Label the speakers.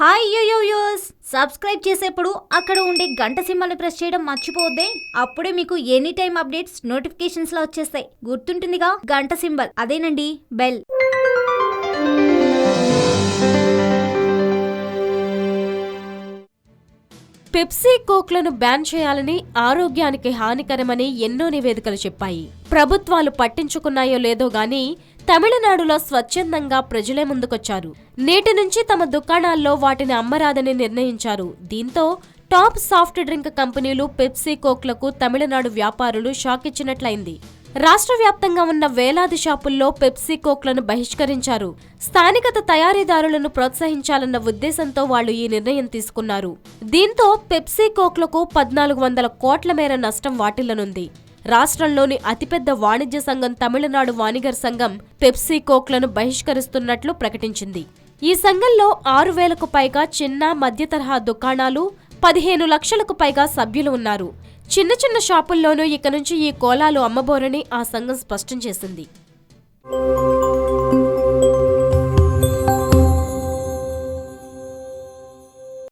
Speaker 1: Hi యోయోయోస్ subscribe చేసేప్పుడు అక్కడ ఉండే గంట సింబల్ని ప్రెస్ చేయడం మర్చిపోద్దే అప్పుడే మీకు ఎనీ టైం అప్డేట్స్ నోటిఫికేషన్స్లో వచ్చేస్తాయి. గుర్తుంటుందిగా? గంట సింబల్. అదేనండి? బెల్.
Speaker 2: పెప్సీ కోక్లను బ్యాన్ చేయాలని ఆరోగ్యానికి హానికరమని ఎన్నో నివేదికలు చెప్పాయి. ప్రభుత్వాలు పట్టించుకున్నాయో లేదో గానీ తమిళనాడులో స్వచ్ఛందంగా ప్రజలే ముందుకొచ్చారు. నేటి నుంచి తమ దుకాణాల్లో వాటిని అమ్మరాదని నిర్ణయించారు. దీంతో టాప్ సాఫ్ట్ డ్రింక్ కంపెనీలు పెప్సీ కోక్లకు తమిళనాడు వ్యాపారులు షాక్ ఇచ్చినట్లయింది రాష్ట్ర వ్యాప్తంగా ఉన్న వేలాది షాపుల్లో పెప్సీ కోక్లను బహిష్కరించారు. స్థానికత తయారీదారులను ప్రోత్సహించాలన్న ఉద్దేశంతో వాళ్ళు ఈ నిర్ణయం తీసుకున్నారు. దీంతో పెప్సీ కోక్లకు పద్నాలుగు వందల కోట్ల మేర నష్టం వాటిల్లనుంది. రాష్ట్రంలోని అతిపెద్ద వాణిజ్య సంఘం తమిళనాడు వాణిగర్ సంఘం పెప్సీ కోక్లను బహిష్కరిస్తున్నట్లు ప్రకటించింది. ఈ సంఘంలో ఆరు వేలకు పైగా చిన్న మధ్య తరహా దుకాణాలు పదిహేను లక్షలకు పైగా సభ్యులు ఉన్నారు. చిన్న చిన్న షాపుల్లోనూ ఇక నుంచి ఈ కోలాలు అమ్మబోరని ఆ సంఘం స్పష్టం చేసింది.